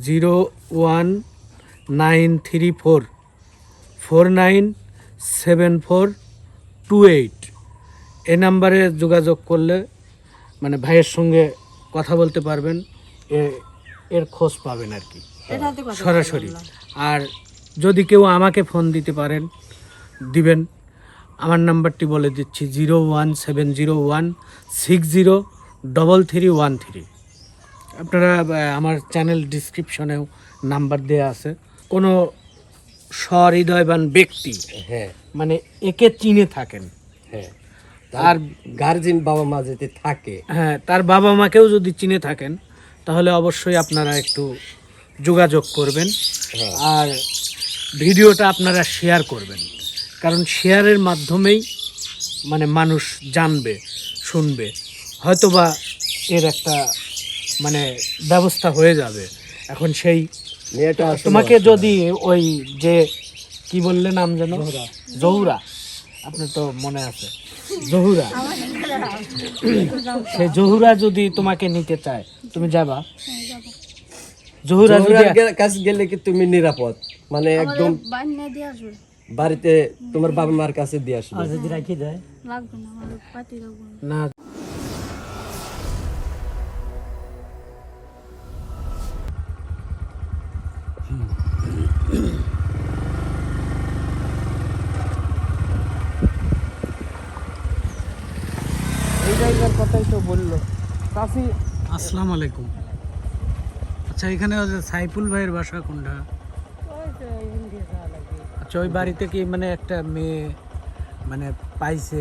Zero one nine three four four nine seven four two eight এ নাম্বারে যোগাযোগ করলে মানে ভাইয়ের সঙ্গে কথা বলতে পারবেন এ- এর খোঁজ পাবেন আর কি। সরাসরি। আর যদি কেউ আমাকে ফোন দিতে পারেন দিবেন। আমার নাম্বারটি বলে দিচ্ছি zero one seven zero one six zero double three one three আপনারা আমার চ্যানেল ডিসক্রিপশনেও নাম্বার দেওয়া আছে। কোনো সহৃদয়বান ব্যক্তি হ্যাঁ। মানে একে চিনে থাকেন। হ্যাঁ। তার গার্জেন বাবা মা যদি থাকে হ্যাঁ তার বাবা মাকেও যদি চিনে থাকেন তাহলে অবশ্যই আপনারা একটু যোগাযোগ করবেন হ্যাঁ। আর ভিডিওটা আপনারা শেয়ার করবেন। কারণ শেয়ারের মাধ্যমেই মানে মানুষ জানবে শুনবে। হয়তোবা এর একটা মানে ব্যবস্থা হয়ে যাবে। এখন সেই মেয়েটা তোমাকে যদি ওই যে কি বললে নাম যেন? জহুরা। আপনার তো মনে আছে। জহুরা। সে জহুরা যদি তোমাকে নিতে চায় তুমি যাবা? জহুরা কাছে গেলে কি তুমি নিরাপদ? মানে একদম দিয়ে বাড়িতে তোমার বাবা মার কাছে দিয়ে আসবে। লাগবে না আমাদের পাতি লাগবে। না তো বলল। কাফি আসসালামু আলাইকুম আচ্ছা এখানে সাইফুল ভাইয়ের বাসা কোনটা? আচ্ছা ওই বাড়িতে কি মানে একটা মেয়ে মানে পাইছে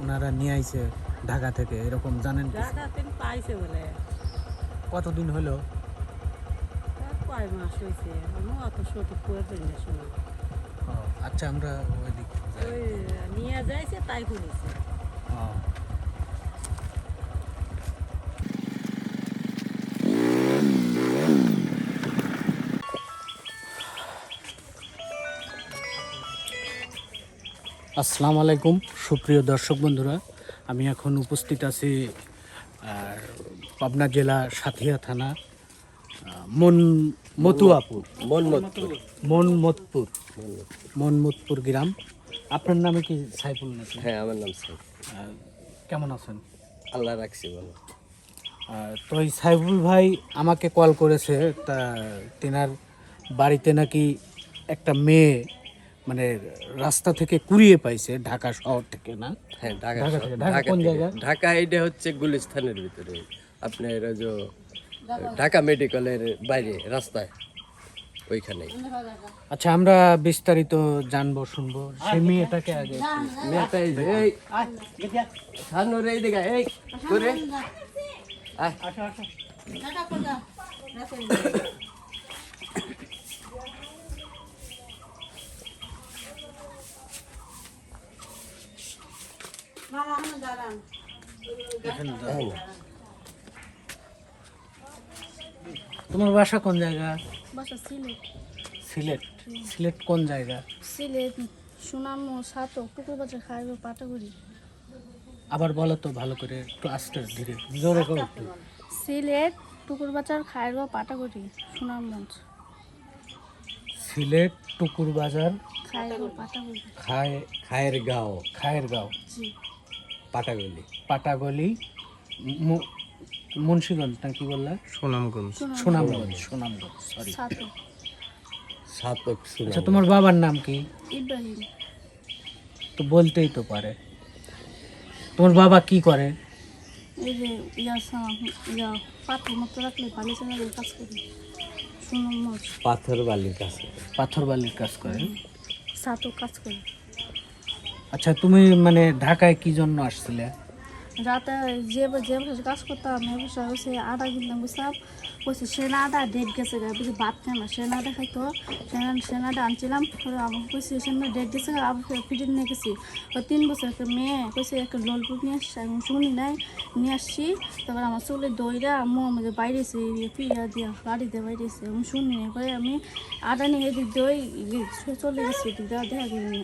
ওনারা নিয়ে আইছে ঢাকা থেকে এরকম জানেন পাইছে বলে। কতদিন হলো? কয় মাস হয়েছে আমি অত সঠিক করে না শোনা। ও, আচ্ছা আমরা ওই দিক নিয়ে যাইছে তাই শুনেছে আসসালামু আলাইকুম সুপ্রিয় দর্শক বন্ধুরা। আমি এখন উপস্থিত আছি পাবনা জেলা সাথিয়া থানা মন মতুয়াপুর। মনমতপুর। মনমতপুর গ্রাম। আপনার নামে কি সাইফুল নাকি? হ্যাঁ আমার নাম সাইফ আহ, কেমন আছেন? আল্লাহ রাখছি ভালো। তো এই সাইফুল ভাই আমাকে কল করেছে তা তেনার বাড়িতে নাকি একটা মেয়ে মানে রাস্তা থেকে কুড়িয়ে পাইছে ঢাকা শহর থেকে না? হ্যাঁ ঢাকা ঢাকা ঢাকা ঢাকা কোন জায়গা? ঢাকা এটা হচ্ছে গুলিস্তানের ভিতরে। আপনার ওই যে ঢাকা। মেডিকেলের বাইরে রাস্তায় ওইখানে আচ্ছা আমরা বিস্তারিত জানব শুনব। সে মেয়েটাকে আগে মেয়েটা এই যে এই এই দিকে এই করে আয়। এখানে দাও। তোমার বাসা কোন জায়গা? বাসা সিলেট। সিলেট? সিলেট কোন জায়গা? সিলেট সুনাম সাতক টুকুর বাজার খাইবে পাটাগুড়ি। আবার বলো তো ভালো করে একটু আস্তে ধীরে জোরে করো একটু। সিলেট টুকুর বাজার খাইবে পাটাগুড়ি সুনামগঞ্জ। সিলেট টুকুর বাজার খাইবে পাটাগুড়ি। খায় খায়ের গাঁও খায়ের গাঁও জি। পাটাগলি। পাটাগলি মু- মুন্সিগঞ্জ না কি বললা? সুনামগঞ্জ। সুনামগঞ্জ। সুনামগঞ্জ সরি সাতক। সাতক আচ্ছা তোমার বাবার নাম কি? ইব্রাহিম। তো বলতেই তো পারে। তোমার বাবা কি করে? এই যে ইয়া ইয়া পাথর মতো রাখলে কাজ করি। পাথর বালির কাছে পাথর বালির কাজ করে। সাতক কাজ করি। আচ্ছা তুমি মানে ঢাকায় কি জন্য আসছিলে? রাতে যে যে বসে কাজ করতাম এ বসে হচ্ছে আটা কিনতাম বুঝতাম বলছে সেনা ডেট গেছে গা, বুঝি ভাত খায় না, সেনা আটা খাইতো। সেনা সেনা আনছিলাম আমার কইছে, সেনা ডেট গেছে গা আবার ফিটিং নিয়ে গেছি। ও তিন বছর একটা মেয়ে, কইছে, একটা লোলপুর নিয়ে আসছে, আমি শুনি নাই, নিয়ে আসছি। তারপর আমার চুলে দইরা, আম্মু আমাদের বাইরেছে পিয়া দিয়া গাড়িতে বাইরেছে, আমি শুনি নাই। পরে আমি আটা নিয়ে এদিক দই চলে গেছি, এদিক দেখা করিনি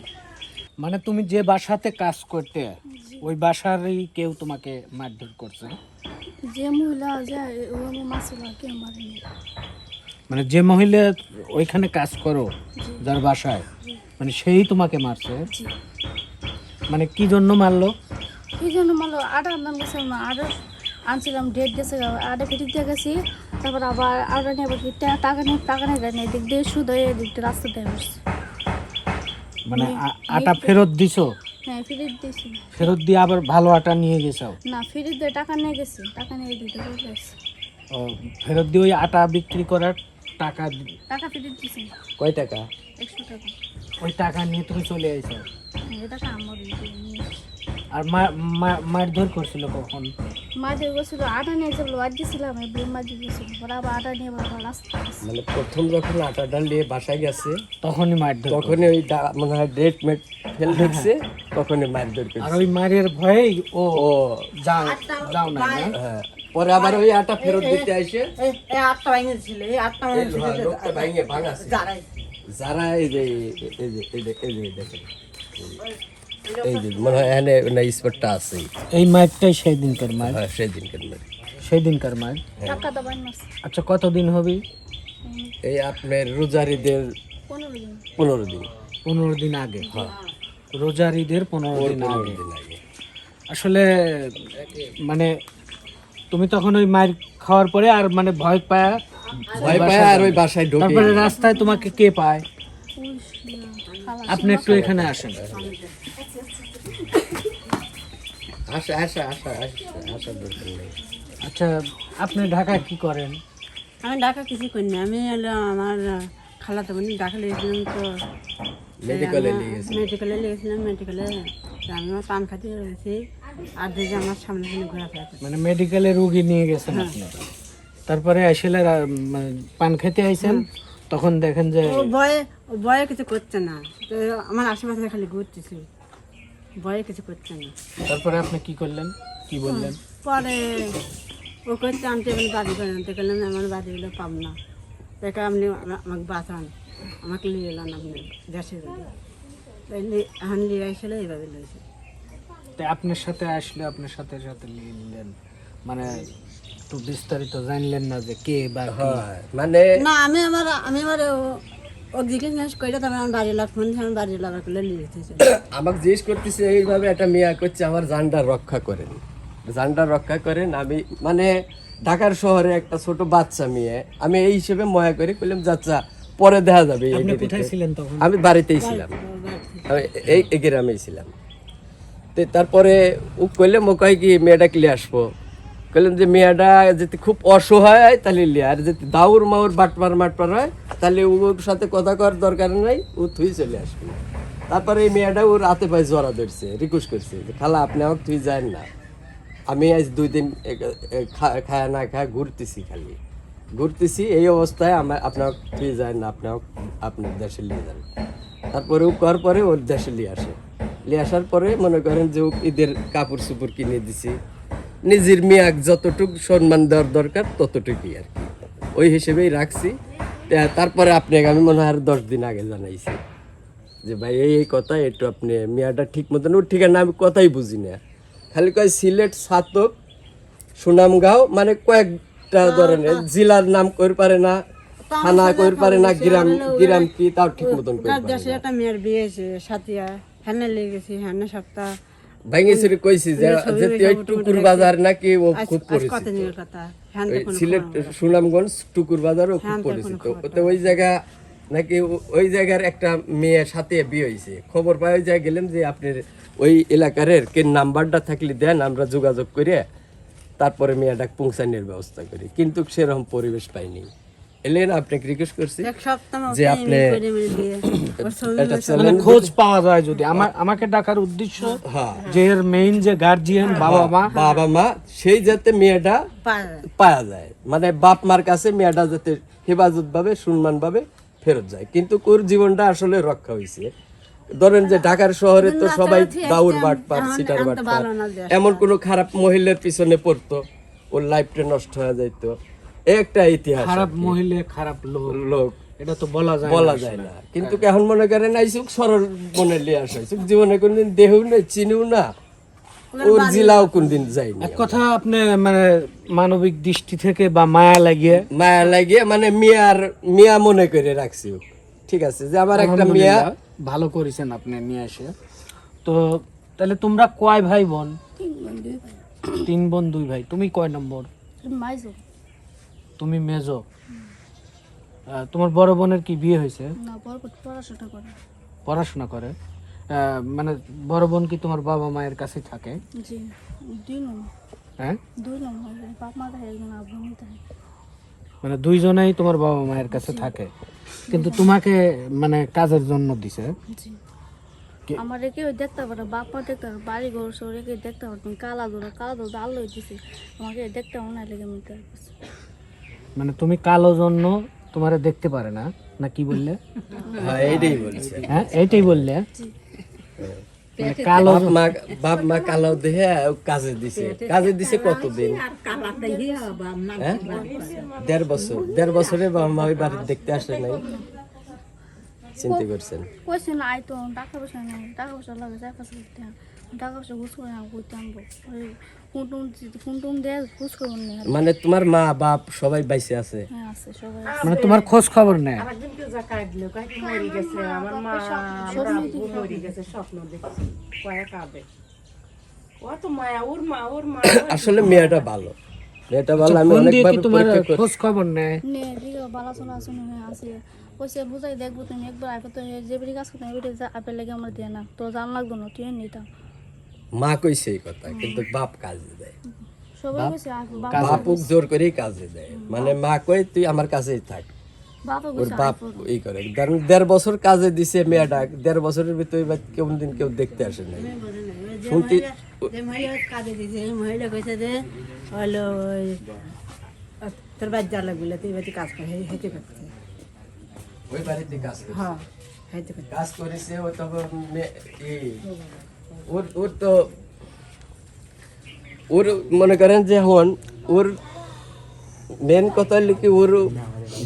মানে তুমি যে বাসাতে কাজ করতে ওই বাসারই কেউ তোমাকে মারধর করছে? যে মহিলা যায় ও আমার মাসুলা কে মারেনি। মানে যে মহিলা ওইখানে কাজ করো যার বাসায় মানে সেই তোমাকে মারছে? মানে কি জন্য মারলো? এই জন্য মারলো? আটা আনলাম গেছে আটা আনছিলাম ডেট গেছে আটা ফিরে দিয়ে গেছি তারপর আবার আটা নিয়ে আবার টাকা নিয়ে টাকা নিয়ে দেয়নি এদিক দিয়ে সুদ হয়ে এদিক দিয়ে রাস্তা দিয়ে বসছে। মানে আটা ফেরত। দিছো? হ্যাঁ ফেরত দিয়ে আবার ভালো আটা নিয়ে গেছো না ফেরত দিয়ে টাকা নিয়ে গেছি। টাকা নিয়ে দিতে বলেছি ও, ফেরত দিয়ে ওই আটা বিক্রি করার টাকা টাকা ফেরত দিছি। কয় টাকা? একশো টাকা। ওই টাকা নিয়ে তুমি চলে আইছো হ্যাঁ, টাকা আমার নিয়ে। আর মারধর করছিল কখন? মা দিয়ে গেছিল আটা নিয়ে এসে আজ দিয়েছিলাম এই পরে আবার আটা নিয়ে আবার রাস্তা মানে প্রথম যখন আটা ডাল নিয়ে বাসায় গেছে তখনই মারধর তখনই ওই মনে হয় ডেট মেট ফেল দেখছে তখনই মারধর আর ওই মারের ভয়েই ও ও। যাও যাও না? হ্যাঁ পরে আবার ওই আটা ফেরত দিতে আসে। এই আটটা ভাঙে ছিল এই আটটা এই লোহা লোকটা ভাঙে যারা এই যে এই যে এই যে এই যে দেখেন। এই যে মনে হয় এখানে না স্পটটা আছে এই মারটাই সেই দিনকার মার হ্যাঁ সেই দিনকার মার টাকা দাবাই মাস আচ্ছা কতদিন হবে? এই আপনার রোজারিদের পনেরো পনেরো দিন। পনেরো দিন আগে? রোজার ঈদের পনেরো দিন আগে। আসলে মানে তুমি তখন ওই মার খাওয়ার পরে আর মানে ভয় পায়? ভয় পায় আর ওই বাসায় ঢোকে। তারপরে রাস্তায় তোমাকে কে পায়? আপনি একটু এখানে আসেন। নেই। আচ্ছা আপনি ঢাকায় কি করেন? আমি ঢাকা কিছু করি না। আমি হলো আমার খালাতো বোন ঢাকা লেগেছিলাম তো। মেডিকেলে মেডিকেলে লেগেছিলাম মেডিকেলে আমি আমার পান খাতে রয়েছি আর দেখি আমার সামনে সামনে ঘোরাফেরা। মানে মেডিকেলে রুগী নিয়ে গেছেন আপনি? তারপরে আসলে মানে পান খেতে আইছেন তখন দেখেন যে ও ভয়ে ও ভয়ে কিছু করছে না। তো আমার আশেপাশে খালি ঘুরতেছি। ভয়ে কিছু করছে না। তারপরে আপনি কি করলেন? কি বললেন? পরে ও করতে আনতে বলে বাড়ি করে আনতে গেলাম আমার বাড়িগুলো পাব না। দেখে আপনি আমাকে বাঁচান আমাকে নিয়ে এলেন আপনি দেশে তাই লি- এখন নিয়ে আসলে এইভাবে লইছে তো আপনার সাথে আসলে আপনার সাথে সাথে নিয়ে নিলেন। মানে একটু বিস্তারিত জানলেন না যে কে বা হয় মানে না আমি আমার আমি আমার ও- ও জিজ্ঞেস করে তারপরে আমার বাড়ির লোক ফোন আমার বাড়ির লোক করলে নিয়ে আমাকে জিজ্ঞেস করতেছে এইভাবে একটা মেয়া করছে আমার জানটা রক্ষা করেন জানটা রক্ষা করেন আমি মানে ঢাকার শহরে একটা ছোট বাচ্চা মেয়ে আমি এই হিসেবে ময়া করে কইলাম যাচ্ছা পরে দেখা যাবে আমি বাড়িতেই ছিলাম। আমি এই গ্রামেই ছিলাম। তারপরে ও কইলে মো কয় কি মেয়েটা ক্লিয়ে আসব? কইলাম যে মেয়েটা যদি খুব অসহায় হয় তাহলে লিয়ে, আর যদি দাউর মাউর বাটপার মাটপার হয় তাহলে ওর সাথে কথা করার দরকার নাই, ও থুই চলে আসবে। তারপরে এই মেয়েটা ওর রাতে পায়ে জড়া ধরছে রিকোয়েস্ট করছে যে, খালা, আপনি আমাকে তুই যান না। আমি আজ দুই দিন খায়া না খায় ঘুরতেছি খালি। ঘুরতেছি, এই অবস্থায় আমার আপনার তুই যান না আপনার আপনার দেশে নিয়ে যান। তারপরে ও করার পরে ওর দেশে নিয়ে আসে। নিয়ে আসার পরে মনে করেন যে ও ঈদের কাপড় চুপড় কিনে দিছি। নিজের মেয়াক যতটুকু সম্মান দেওয়ার দরকার ততটুকুই আর কি। ওই হিসেবেই রাখছি। তারপরে আপনাকে আমি মনে হয় আর দশ দিন আগে জানাইছি। যে ভাই এই এই কথা একটু আপনি মিয়াটা ঠিক মতন ওর ঠিকানা আমি কথাই বুঝি না। খালি কয় সিলেট সাতক সুনামগাঁও মানে কয়েকটা ধরনের। জেলার নাম কই পারে না থানা কই পারে না গ্রাম গ্রাম কি তাও ঠিক মতন কই তার পারে দেশে একটা মেয়ের বিয়ে হয়েছে সাথিয়া হ্যানে লেগে গেছি হ্যানে সপ্তাহ। কইছি যে টুকুর বাজার নাকি ও খুব পরিচিত সিলেট সুনামগঞ্জ টুকুর বাজারও খুব পরিচিত তো ওই জায়গা নাকি ওই জায়গার একটা মেয়ের সাথে বিয়ে হয়েছে খবর পাই ওই জায়গায় গেলাম যে আপনার ওই এলাকার কে নাম্বারটা থাকলে দেন আমরা যোগাযোগ করে তারপরে মেয়েটা পৌঁছানোর ব্যবস্থা করি। কিন্তু সেরকম পরিবেশ পাইনি। এলেন আপনাকে রিকোয়েস্ট করছি যে আপনি- মানে খোঁজ পাওয়া যায় যদি। আমার আমাকে ডাকার উদ্দেশ্য হ্যাঁ। যে এর মেইন যে গার্জিয়ান বাবা মা বাবা মা সেই যাতে মেয়েটা পাওয়া যায়। মানে বাপ মার কাছে মেয়েটা যাতে হেফাজত ভাবে সম্মান ভাবে ফেরত যায়। কিন্তু ওর জীবনটা আসলে রক্ষা হয়েছে ধরেন যে ঢাকার শহরে তো সবাই দাউর বাট পার সিটার বাট পার। এমন কোনো খারাপ মহিলার পিছনে পড়তো। ওর লাইফটা নষ্ট হয়ে যাইতো। একটা ইতিহাস খারাপ মহিলা খারাপ লোক। লোক। এটা তো বলা যায় বলা যায় না। কিন্তু এখন মনে করেন আইসুক সরল মনে লিয়ে আসাইছুক জীবনে কোনদিন দেহও না চিনিও না। ওর জেলাও কোনদিন যাইনি এক কথা আপনি মানে মানবিক দৃষ্টি থেকে বা মায়া লাগিয়ে মায়া লাগিয়ে মানে মিয়ার মিয়া মনে করে রাখছি ঠিক আছে যে আমার একটা মিয়া ভালো করেছেন আপনি নিয়ে এসে। তো তাহলে তোমরা কয় ভাই বোন? তিন বোন দুই ভাই। তিন বোন দুই ভাই। তুমি কয় নম্বর? মাইজো। তুমি মেজো। তোমার বড় বোনের কি বিয়ে হয়েছে? না পড়াশোনা করে। পড়াশোনা করে। মানে বড় বোন কি তোমার বাবা মায়ের কাছে থাকে? জি দুই হ্যাঁ? দুই থাকে মানে দুইজনেই তোমার বাবা মায়ের কাছে থাকে। কিন্তু তোমাকে মানে কাজের জন্য দিছে। আমার কেউ দেখতে পারে বাপ দেখতে পারে বাড়ি ঘর সরে কেউ দেখতে পারে তুমি কালা দৌড়া কালা দৌড়া আলো দিছে। আমাকে দেখতে মনে লেগে মানে তুমি কালো জন্য তোমারে দেখতে পারে না না কি বললে? হ্যাঁ এইটাই বলছে। হ্যাঁ এইটাই বললে। মানে কালো মা বাপ মা কালো দেহে কাজে দিছে। কাজে দিছে কতদিন? হ্যাঁ? দেড় বছর। দেড় বছরে বাবা মা দেখতে আসে নাই। চিন্তা করছেন? কইছে না আই তো টাকা পয়সা নেই। টাকা পয়সা লাগে চার পাঁচ টাকা টাকা পয়সা ঘুষ করে আমি করতে মানে তোমার মা বাপ সবাই বাইসে আছে? হ্যাঁ আছে সবাই মানে তোমার খোঁজ খবর নেয় আসলে মেয়েটা ভালো। মেয়েটা আমি তোমার খোঁজ খবর নেয় নে দিকে বালা শোনা শুনে আছে। কইছে বুঝাই দেখব তুমি একবার আগে তো যে বেরি কাজ করতে আপেল লাগে আমার দিয়ে না তো জান লাগতো না তুই নিতাম মা কইছে এই কথা কিন্তু বাপ কাজে দেয়। বাপুক জোর করেই কাজে দেয়। মানে মা কই তুই আমার কাছেই থাক। ওর বাপ এই করে। দেড়- দেড় বছর কাজে দিছে মেয়েটা দেড় বছরের ভিতরে কেউ দিন কেউ দেখতে আসে নাই। শুনতে কাজে দিয়েছে মহিলা কইছে যে হলো ওই আহ, তোর লাগবে তুই বাড়িতে কাজ করে হেঁটে করতে। ওই বাড়িতে কাজ করে হ্যাঁ হেঁটে কাজ করেছে ও তখন মে- এই, ওর ওর তো ওর মনে করেন যে এখন ওর মেন কথা হলো কি ওর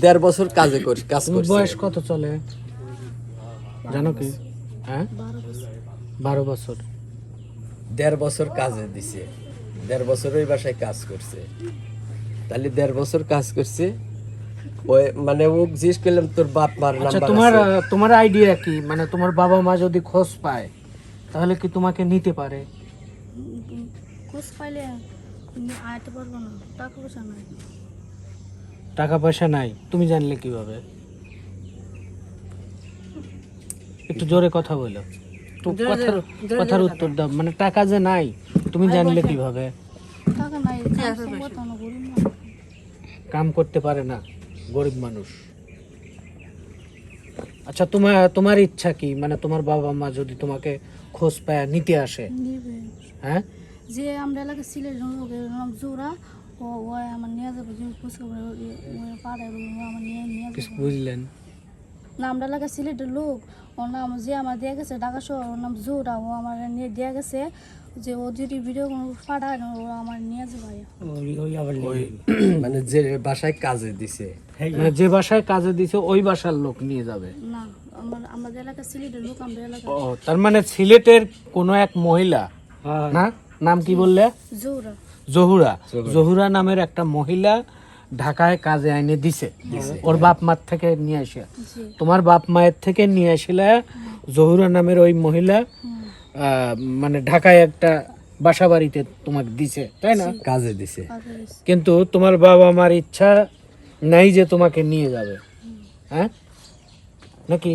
দেড় বছর কাজে কর কাজ করছে। বয়স কত চলে? জানো কি? হ্যাঁ? বারো বছর। দেড় বছর কাজে দিছে। দেড় বছর ওই বাসায় কাজ করছে। তাহলে দেড় বছর কাজ করছে ওই মানে ও জিজ্ঞেস করলাম তোর বাপ মার আচ্ছা নাম্বার তোমার তোমার আইডিয়া কি? মানে তোমার বাবা মা যদি খোঁজ পায় তাহলে কি তোমাকে নিতে পারে? ঘুষ পাইলে আইতে পারব না টাকা পয়সা নাই। টাকা পয়সা নাই তুমি জানলে কীভাবে? একটু জোরে কথা বলো। তো কথার কথার উত্তর দাও মানে টাকা যে নাই তুমি জানলে কীভাবে? টাকা নাই না কাম করতে পারে না গরিব মানুষ। আচ্ছা তোমার তোমার ইচ্ছা কি? মানে তোমার বাবা মা যদি তোমাকে খোঁজ পায় নিতে আসে? হ্যাঁ? যে আমরা এলাকা সিলেট নাম জোড়া ও ও আমার নিয়ে যাবে যে ঘুষ করে পাড়ায় আমার নিয়ে নিয়ে বুঝলেন? না আমরা এলাকা সিলেটের লোক। ওর নাম যে আমার দেয়া গেছে ঢাকা শহর ওর নাম জোড়া ও আমার নিয়ে দেয়া গেছে। যে ও যদি ভিডিও পাঠায় না ও আমার নিয়ে যাবে মানে যে বাসায় কাজে দিছে। মানে যে বাসায় কাজে দিছে ওই বাসার লোক নিয়ে যাবে। না আমার আমাদের এলাকা সিলেটের লোক আমরা এলাকা ও তার মানে সিলেটের কোনো এক মহিলা না? নাম কি বললে? জোড়া জহুরা। জহুরা। নামের একটা মহিলা ঢাকায় কাজে আইনে দিছে। ওর বাপ মার থেকে নিয়ে আসে। তোমার বাপ মায়ের থেকে নিয়ে আসলে জহুরা নামের ওই মহিলা মানে ঢাকায় একটা বাসা বাড়িতে তোমাকে দিছে তাই না? কাজে দিছে। কিন্তু তোমার বাবা মার ইচ্ছা নাই যে তোমাকে নিয়ে যাবে। হ্যাঁ? নাকি?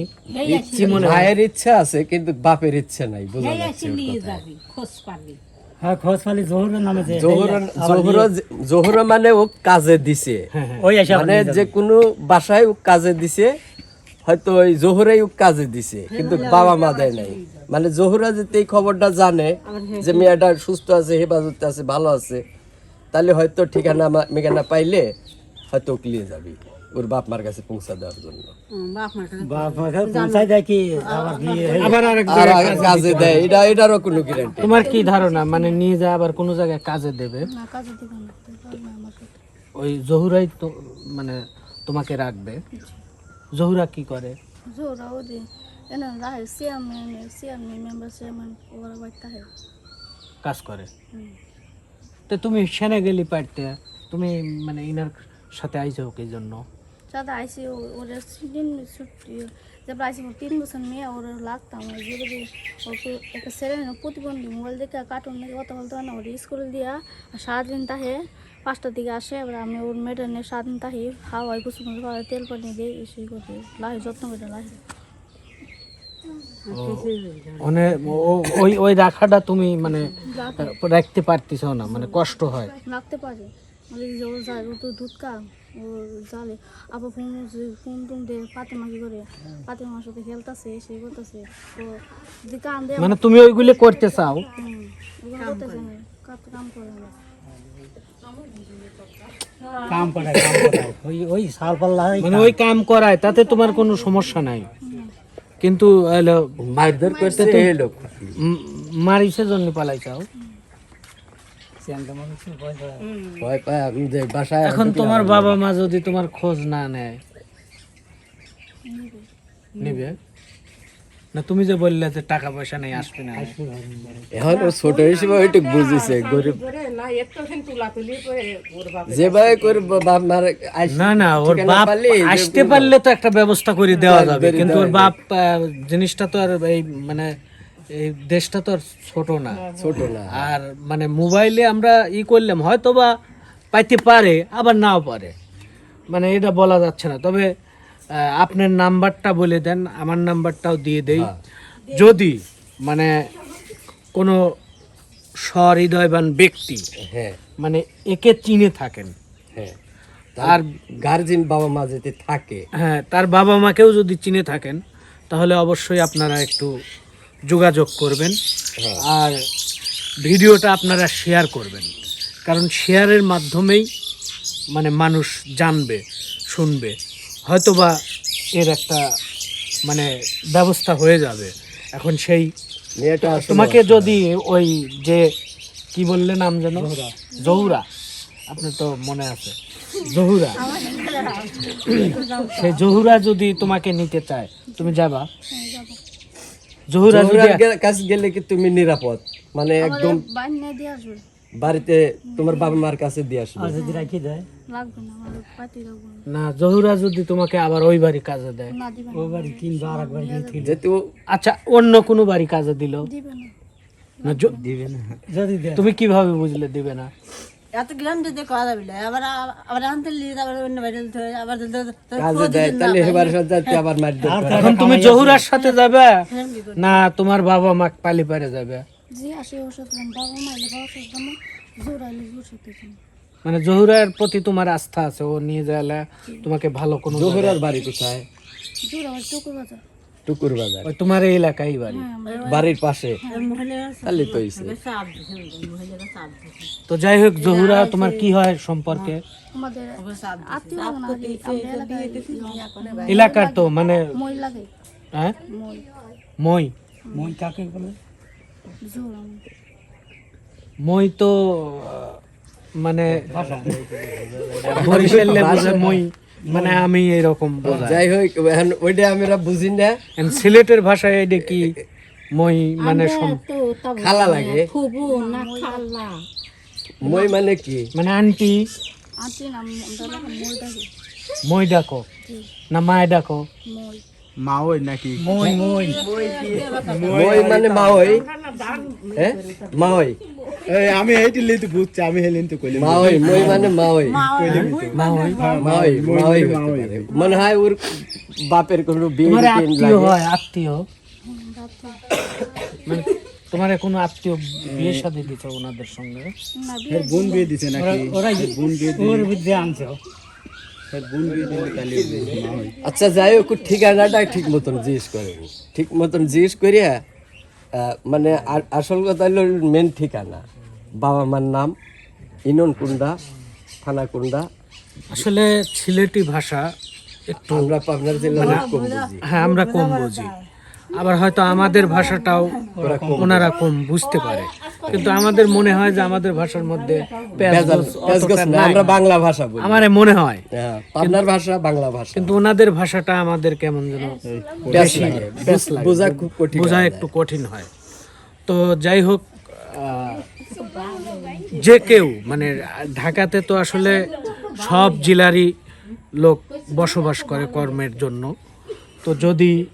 ইচ্ছে মনে ভাইয়ের ইচ্ছা আছে কিন্তু বাপের ইচ্ছা নাই বোঝা যাচ্ছে হ্যাঁ খোঁজ পালি নামে জোহরা মানে ও কাজে দিছে। ওই মানে যে কোনো বাসায় ও কাজে দিছে হয়তো ওই জোহরাই ও কাজে দিছে কিন্তু বাবা মা দেয় নাই। মানে জোহরা যদি এই খবরটা জানে যে মেয়েটা সুস্থ আছে হেফাজতে আছে ভালো আছে তাহলে হয়তো ঠিকানা মা- ঠিকানা পাইলে হয়তো ওকে নিয়ে যাবি ওর বাপ মার কাছে পৌঁছা দেওয়ার জন্য। কাজে দেয় এটা এটারও কোনো গ্যারান্টি তোমার কি ধারণা? মানে নিয়ে যা আবার কোনো জায়গায় কাজে দেবে? ওই জহুরাই তো মানে তোমাকে রাখবে। জহুরা কি করে? জোড়া ও এনে মেম্বার চেয়ারম্যান ওরা হয় কাজ করে? তো তুমি সেনে গেলি পারতে তুমি মানে ইনার সাথে আইছো এই জন্য সাথে আইসি ওর দিন ছুটি তারপর আইসি তিন বছর মেয়ে ওর লাগতাম ওই যে যদি ওর একটা ছেলে প্রতিবন্ধী মোবাইল দেখে কার্টুন দেখে কথা বলতে হয় না ওর স্কুল দিয়া সারাদিন তাহে পাঁচটার দিকে আসে এবার আমি ওর মেয়েটা নিয়ে সারাদিন তাহি হাওয়াই কুসুম তেল পানি দিয়ে এসে করি। লাহে যত্ন করে লাহে। মানে ওই ওই রাখাটা তুমি মানে রাখতে পারতেছ না মানে কষ্ট হয়। রাখতে পারে। মানে ও যায় ও তো দুধ কাম ও জালে। আবার ফোন ফোন টুন দিয়ে পাতে মাখি করে পাতে মার সাথে খেলতেছে সে করতেছে। ও যদি কাম দেয় মানে তুমি ওইগুলো করতে চাও? কাম করে না। কাম করে কাম করে ওই ওই সাল পাল্লা মানে ওই কাম করায় তাতে তোমার কোনো সমস্যা নাই। কিন্তু মারধর এই লোক। মারিছে জন্য পালাই চাও এখন তোমার বাবা মা যদি তোমার খোঁজ না নেয় নিবে? না তুমি যে বললে যে টাকা পয়সা নেই আসবে না। এখন ও ছোট হিসেবে ওইটুক বুঝেছে গরিব। যে ভাই করে বাপ মার না না ওর বাপ আসতে পারলে তো একটা ব্যবস্থা করে দেওয়া যাবে কিন্তু ওর বাপ জিনিসটা তো আর এই মানে এই দেশটা তো আর ছোট না। ছোট না। আর মানে মোবাইলে আমরা ই করলাম হয়তো বা পাইতে পারে আবার নাও পারে। মানে এটা বলা যাচ্ছে না। তবে আপনার নাম্বারটা বলে দেন আমার নাম্বারটাও দিয়ে দেই। হ্যাঁ। যদি মানে কোনো সহৃদয়বান ব্যক্তি হ্যাঁ। মানে একে চিনে থাকেন হ্যাঁ। আর গার্জিয়ান বাবা মা যদি থাকে হ্যাঁ তার বাবা মাকেও যদি চিনে থাকেন তাহলে অবশ্যই আপনারা একটু যোগাযোগ করবেন। আর ভিডিওটা আপনারা শেয়ার করবেন। কারণ শেয়ারের মাধ্যমেই মানে মানুষ জানবে শুনবে। হয়তোবা এর একটা মানে ব্যবস্থা হয়ে যাবে। এখন সেই মেয়েটা তোমাকে যদি ওই যে কি বললে নাম যেন? জহুরা। আপনার তো মনে আছে। জহুরা। সে জহুরা যদি তোমাকে নিতে চায় তুমি যাবা? জহুরা যদি কাছে গেলে কি তুমি নিরাপদ? মানে একদম বাড়িতে তোমার বাবা মার কাছে দিয়ে আসবে যদি রাখি দেয়? লাগবে না আমাদের পাতি না। না জহুরা যদি তোমাকে আবার ওই বাড়ি কাজে দেয়। না দিবে ও বাড়ি কিনবা আর একবার কিনতে যেহেতু আচ্ছা অন্য কোনো বাড়ি কাজে দিল? দিবে না। না দিবে না। যদি দেয়। তুমি কীভাবে বুঝলে দিবে না? এত গ্রাম যদি করা যাবে না। আবার আবার আনতে লিয়ে আবার অন্য বাইরে দিতে হয়, আবার কাজে দেয় তাহলে এবার যাতে আবার মার দিতে তুমি জহুরার সাথে যাবে? না তোমার বাবা মা পালি পারে যাবে। আসে বাবা জোর আইলে জোর মানে জহুরার প্রতি তোমার আস্থা আছে ও নিয়ে যাইলে তোমাকে ভালো কোনো জহুরার বাড়ি কোথায়? বাজার টুকুর বাজার? ওই তোমার এই এলাকায় বাড়ি? হ্যাঁ বাড়ির পাশে? তাহলে তো হইছে তো যাই হোক জহুরা তোমার কি হয় সম্পর্কে? এলাকায় এলাকার তো মানে মই লাগে। হ্যাঁ? মই। মই। মই কাকে বলে? মই তো মানে বরিশালে বোঝে মই মানে আমি এরকম যাই হোক ওইটা আমরা বুঝি না। সিলেটের ভাষায় এটা কি মই মানে খালা লাগে। মই মানে কি? মানে আন্টি। আন্টি না মই মই ডাকো। না মায় ডাকো। মই। মাওই নাকি? মই মই মই। মানে মাওই। হ্যাঁ? মাওই। এই আমি এইটি বুঝছি আমি হেলিন তো কইলাম মাওই মই মানে মাওই। মাওই মাওই মাওই হতে পারে। মনে হয় ওর বাপের কোনো বিয়ে আত্মীয় লাগে। হয় আত্মীয়। মানে তোমার কোনো আত্মীয় বিয়ে শাদী দিত ওনাদের সঙ্গে? না বোন বিয়ে দিছে নাকি? ওরা বোন বিয়ে বিয়ে আনছে। আচ্ছা যাই হোক ঠিকানাটা ঠিক মতন জিজ্ঞেস করেন ঠিক মতন জিজ্ঞেস করিয়া মানে আসল কথা হলো মেন ঠিকানা। বাবা মার নাম ইনন কুন্ডা থানা কুন্ডা আসলে সিলেটি ভাষা একটু আমরা পাবনার জেলা কম হ্যাঁ আমরা কম বুঝি আবার হয়তো আমাদের ভাষাটাও ওনারা কম বুঝতে পারে। কিন্তু আমাদের মনে হয় যে আমাদের ভাষার মধ্যে আমরা বাংলা ভাষা বলি। আমার মনে হয়। হ্যাঁ, পাবনার ভাষা বাংলা ভাষা। কিন্তু ওনাদের ভাষাটা আমাদের কেমন যেন। বোঝা খুব কঠিন বোঝা একটু কঠিন হয়। তো যাই হোক আহ, যে কেউ মানে ঢাকাতে তো আসলে সব জেলারই লোক বসবাস করে কর্মের জন্য। তো যদি আহ,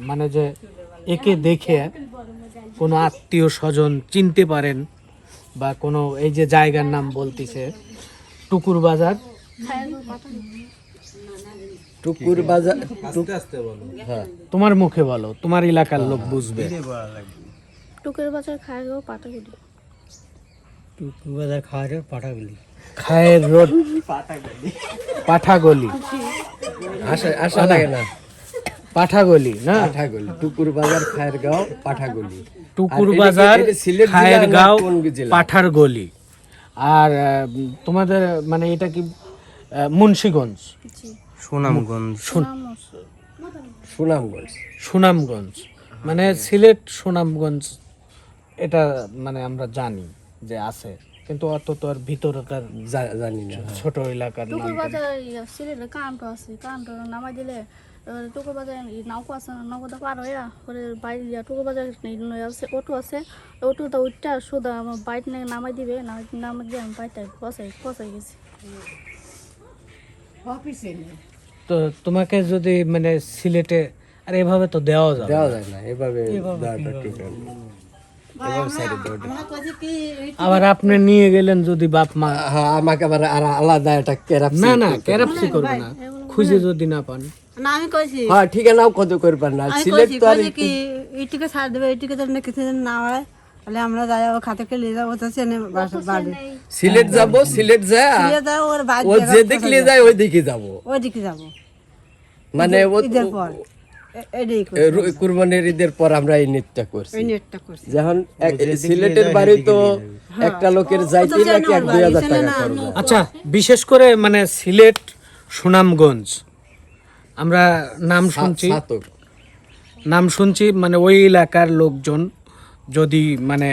মানে যে একে দেখে কোনো আত্মীয় স্বজন চিনতে পারেন বা কোনো এই যে জায়গার নাম বলতিছে টুকুর বাজার। টুকুর বাজার হ্যাঁ। তোমার মুখে বলো তোমার এলাকার লোক বুঝবে। টুকের বাজার খায় পাটাগুলি। বাজার পাঠাগুলি খায়ের রোড পাঠাগলি। আশা আশা লাগে না। পাঠাগলি না? পাঠাগলি টুকুর বাজার খায়ের গাঁও পাঠাগলি টুকুর বাজার এটা খায়ের গাঁও পাঠার গলি আর তোমাদের মানে এটা কি মুন্সিগঞ্জ? সুনামগঞ্জ। সুনামগঞ্জ। সুনামগঞ্জ। মানে সিলেট সুনামগঞ্জ এটা মানে আমরা জানি যে আছে। কিন্তু অত তো আর ভিতরকার জানি না। ছোট এলাকার নাম টুকুর বাজার সিলেটে কামটো আছে কামটো নামাই দিলে এবার টুকুর বাজার নৌকো আছে না পার হইয়া করে বাইরে টুকুর বাজার আছে অটো আছে। অটোটা উঠটা সোজা আমার বাইক নিয়ে নামাই দিবে নামাই নামাই দিয়ে আমি বাইকটা পচাই পচাই গেছি। তো তোমাকে যদি মানে সিলেটে আর এভাবে তো দেওয়া যাবে দেওয়া যায় না এভাবে আবার আপনি নিয়ে গেলেন যদি বাপ মা হ্যাঁ আমাকে আবার আর আলাদা একটা না না ক্যারাপসি করবে না। খুঁজে যদি না পান। না আমি কইছি। হ্যাঁ ঠিকানাও কত না সিলেট তো আর কি এইটিকে ছাড় দেবে এইটিকে তো না কিছু না হয় তাহলে আমরা যাই ও খাতাকে নিয়ে যাব তো চেনে বাড়ি। সিলেট যাব সিলেট যায় নিয়ে ওর বাড়ি ও যে দেখলে যায় ওই দিকে যাব? ওইদিকে যাব। মানে ও ঈদের পর। কুরবানির ঈদের পর আমরা এই নৃত্যটা করছি। ওই নেটটা করছি। যখন সিলেটের বাড়ি তো একটা লোকের যাইতে নাকি এক দুই হাজার টাকা আচ্ছা বিশেষ করে মানে সিলেট সুনামগঞ্জ। আমরা নাম শুনছি। নাম শুনছি মানে ওই এলাকার লোকজন যদি মানে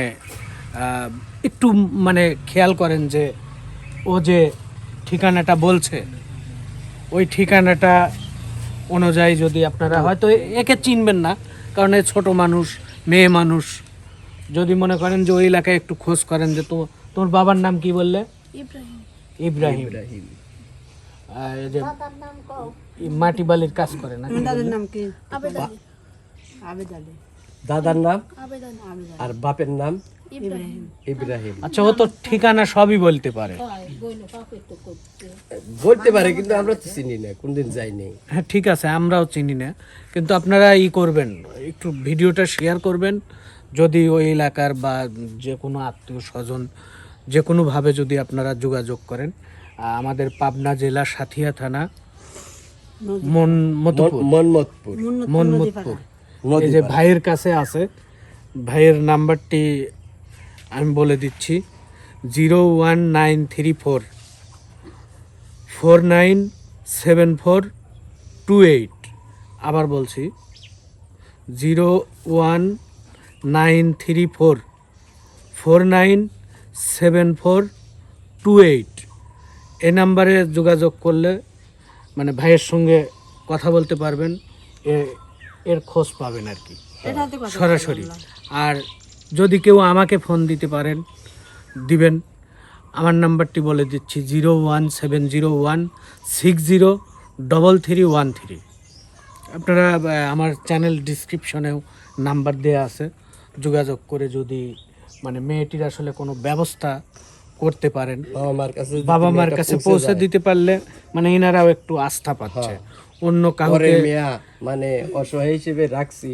একটু মানে খেয়াল করেন যে ও যে ঠিকানাটা বলছে ওই ঠিকানাটা অনুযায়ী যদি আপনারা হয়তো একে চিনবেন না কারণ এ ছোট মানুষ মেয়ে মানুষ। যদি মনে করেন যে ওই এলাকায় একটু খোঁজ করেন যে তো তোমার বাবার নাম কি বললে? ইব্রাহিম। ইব্রাহিম। আর যে এই মাটি বালির কাজ করে না দাদের নাম কি? আবেদ আলী আবেদ আলী দাদার নাম? আর বাপের নাম? ইব্রাহিম। ইব্রাহিম। আচ্ছা ও তো ঠিকানা সবই বলতে পারে। বলতে পারে কিন্তু আমরা তো চিনি না কোনদিন যাইনি। হ্যাঁ ঠিক আছে আমরাও চিনি না। কিন্তু আপনারা ই করবেন একটু ভিডিওটা শেয়ার করবেন। যদি ওই এলাকার বা যে কোনো আত্মীয় স্বজন যে কোনোভাবে যদি আপনারা যোগাযোগ করেন আমাদের পাবনা জেলা সাথিয়া থানা মনমতপুর। এই যে ভাইয়ের কাছে আছে ভাইয়ের নাম্বারটি আমি বলে দিচ্ছি zero one nine three four four nine seven four two eight. আবার বলছি zero one nine three four four nine seven four two eight. এই নাম্বারে যোগাযোগ করলে মানে ভাইয়ের সঙ্গে কথা বলতে পারবেন এ- এর খোঁজ পাবেন আর কি। সরাসরি। আর যদি কেউ আমাকে ফোন দিতে পারেন দিবেন। আমার নাম্বারটি বলে দিচ্ছি zero one seven zero one six zero double three one three. আপনারা আমার চ্যানেল ডিসক্রিপশনেও নাম্বার দেওয়া আছে। যোগাযোগ করে যদি মানে মেয়েটির আসলে কোনো ব্যবস্থা করতে পারেন। বাবা মার কাছে বাবা মার কাছে পৌঁছে দিতে পারলে মানে এনারাও একটু আস্থা পাচ্ছে। অন্য পরে কাউকে মানে অসহায় হিসেবে রাখছি।